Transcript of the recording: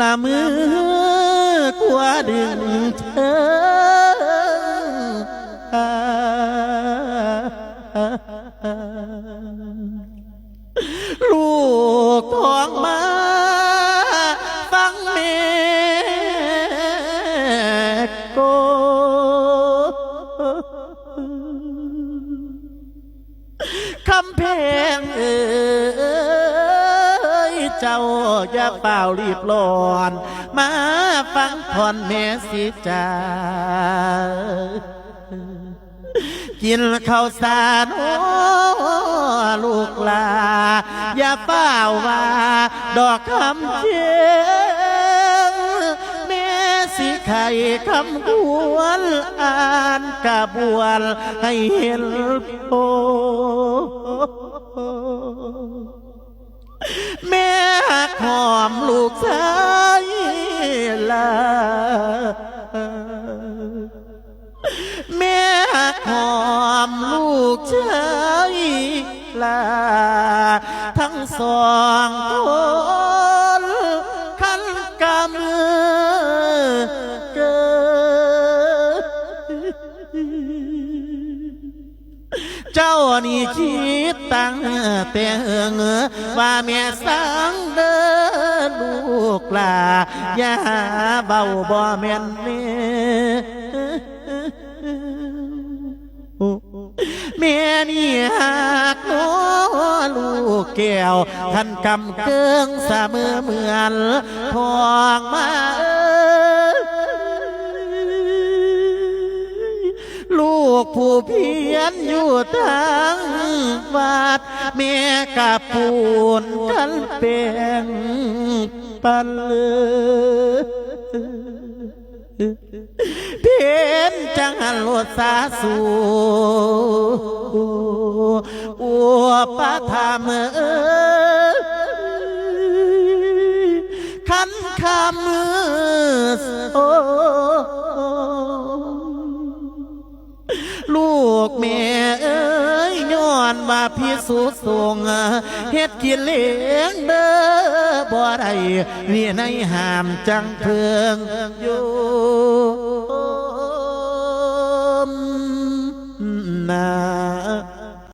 ละมือกว่าดึงเธอลูกท้องมาฟังแม่โกคำเพลงเอ้ย เจ้าอย่าเป่ารีบร้อน มาฟังพรแม่สิจากินข้าวสารโอ้ลูกลา อย่าเป้าว่า ดอกคำเชียงแม่สิไข่คำกวนอ่านกระบวนให้เห็นโพ แม่หอมลูกเชายลา ทั้งสองคนขันกำเกิด เจ้านี่คิดตั้งแต่เอิงว่าแม่สังเดินลูกลาอย่าเบาบ่แม่นแม่ ลูกแก้วท่านกำเกิงเสมอเหมือนพองมาเอ้ยลูกผู้เพียนอยู่ทั้งวัดแม่กับปูนกันเป็นปันเลยเพียน จังหันโลดสาสูอัวปะทามเอ้ยขันคำโอ้ลูกแม่เอ้ยย้อนว่าพี่สุสงเฮ็ดกินเลี้ยงเด้อบ่ได้นี่ในหามจังเพิงอยู่